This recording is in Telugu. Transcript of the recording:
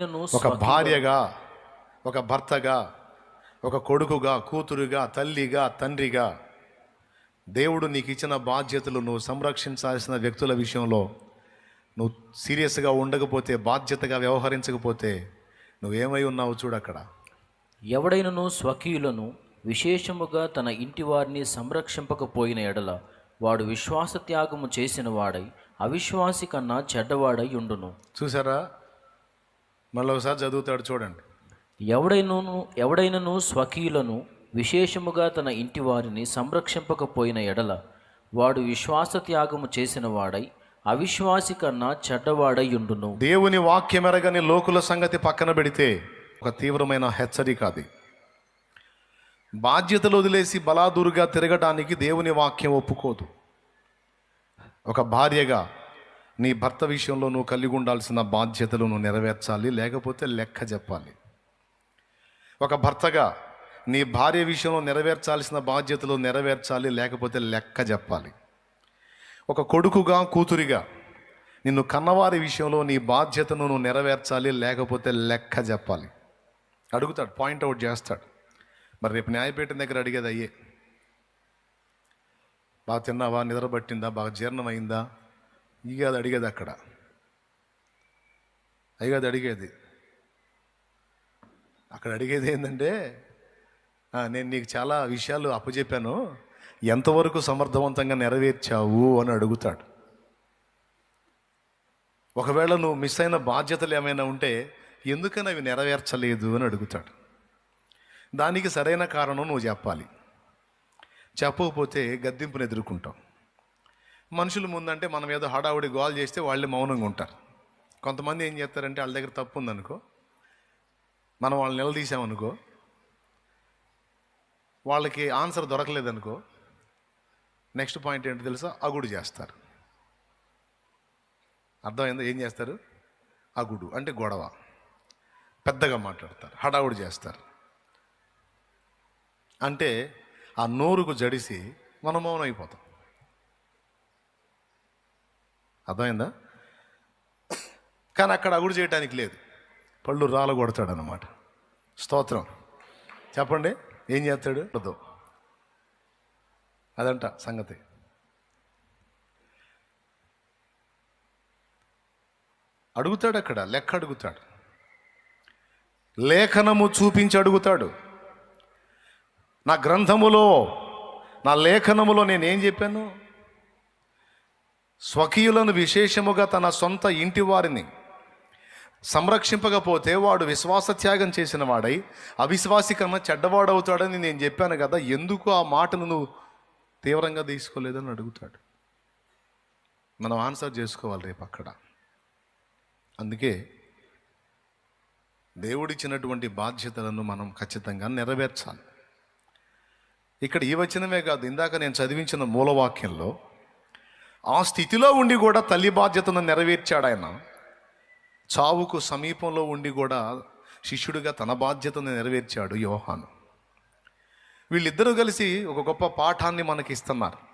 ఒక భార్యగా ఒక భర్తగా ఒక కొడుకుగా కూతురుగా తల్లిగా తండ్రిగా దేవుడు నీకు ఇచ్చిన బాధ్యతలు నువ్వు సంరక్షించాల్సిన వ్యక్తుల విషయంలో నువ్వు సీరియస్గా ఉండకపోతే బాధ్యతగా వ్యవహరించకపోతే నువ్వేమై ఉన్నావు చూడు అక్కడ. ఎవడైనను స్వకీయులను విశేషముగా తన ఇంటి వారిని సంరక్షింపకపోయిన ఎడల వాడు విశ్వాస త్యాగము చేసిన వాడై అవిశ్వాసి కన్నా చెడ్డవాడై ఉండును. చూసారా? మళ్ళీ ఒకసారి చదువుతాడు చూడండి. ఎవడైనను ఎవడైనను స్వకీయులను విశేషముగా తన ఇంటి వారిని సంరక్షింపకపోయిన ఎడల వాడు విశ్వాస త్యాగము చేసిన వాడై అవిశ్వాసి కన్నా చెడ్డవాడై ఉండును. దేవుని వాక్యం ఎరగని లోకుల సంగతి పక్కన పెడితే ఒక తీవ్రమైన హెచ్చరిక అది. బాధ్యతలు వదిలేసి బలాదురుగా తిరగటానికి దేవుని వాక్యం ఒప్పుకోదు. ఒక భార్యగా నీ భర్త విషయంలో నువ్వు కలిగి ఉండాల్సిన బాధ్యతలు నువ్వు నెరవేర్చాలి లేకపోతే లెక్క చెప్పాలి. ఒక భర్తగా నీ భార్య విషయంలో నెరవేర్చాల్సిన బాధ్యతలు నెరవేర్చాలి లేకపోతే లెక్క చెప్పాలి. ఒక కొడుకుగా కూతురిగా నిన్ను కన్నవారి విషయంలో నీ బాధ్యతను నువ్వు నెరవేర్చాలి లేకపోతే లెక్క చెప్పాలి. అడుగుతాడు పాయింట్ అవుట్ చేస్తాడు. మరి రేపు న్యాయపీఠం దగ్గర అడిగేది అయ్యే. బాగా తిన్నావా? నిద్రపట్టిందా? బాగా జీర్ణం అయిందా అది అడిగేది అక్కడ. అయ్యి అది అడిగేది. అక్కడ అడిగేది ఏంటంటే నేను నీకు చాలా విషయాలు అప్పచెప్పాను ఎంతవరకు సమర్థవంతంగా నెరవేర్చావు అని అడుగుతాడు. ఒకవేళ నువ్వు మిస్ అయిన బాధ్యతలు ఏమైనా ఉంటే ఎందుకని అవి నెరవేర్చలేదు అని అడుగుతాడు. దానికి సరైన కారణం నువ్వు చెప్పాలి. చెప్పకపోతే గద్దింపును ఎదుర్కొంటాం. మనుషుల ముందంటే మనం ఏదో హడావుడి గోల్ చేస్తే వాళ్ళే మౌనంగా ఉంటారు. కొంతమంది ఏం చేస్తారంటే వాళ్ళ దగ్గర తప్పు ఉందనుకో మనం వాళ్ళని నిలదీసామనుకో వాళ్ళకి ఆన్సర్ దొరకలేదనుకో నెక్స్ట్ పాయింట్ ఏంటో తెలుసా? అగుడు చేస్తారు. అర్థమైందో? ఏం చేస్తారు? అగుడు అంటే గొడవ. పెద్దగా మాట్లాడతారు హడావుడి చేస్తారు. అంటే ఆ నోరుకు జడిసి మనం మౌనం అయిపోతాం. అర్థమైందా? కానీ అక్కడ అగుడు చేయడానికి లేదు. పళ్ళు రాల కొడతాడు అనమాట స్తోత్రం. చెప్పండి ఏం చేస్తాడు? వద్దు అదంట సంగతి. అడుగుతాడు అక్కడ లెక్క అడుగుతాడు. లేఖనము చూపించి అడుగుతాడు. నా గ్రంథములో నా లేఖనములో నేనేం చెప్పాను? స్వకీయులను విశేషముగా తన సొంత ఇంటి వారిని సంరక్షింపకపోతే వాడు విశ్వాస త్యాగం చేసిన వాడై అవిశ్వాసి కన్నా చెడ్డవాడవుతాడని నేను చెప్పాను కదా ఎందుకు ఆ మాటను నువ్వు తీవ్రంగా తీసుకోలేదని అడుగుతాడు. మనం ఆన్సర్ చేసుకోవాలి రేపు అక్కడ. అందుకే దేవుడిచ్చినటువంటి బాధ్యతలను మనం ఖచ్చితంగా నెరవేర్చాలి. ఇక్కడ ఈ వచనమే కాదు ఇందాక నేను చదివించిన మూలవాక్యంలో ఆ స్థితిలో ఉండి కూడా తల్లి బాధ్యతను నెరవేర్చాడు ఆయన. చావుకు సమీపంలో ఉండి కూడా శిష్యుడిగా తన బాధ్యతను నెరవేర్చాడు యోహాను. వీళ్ళిద్దరూ కలిసి ఒక గొప్ప పాఠాన్ని మనకి ఇస్తున్నారు.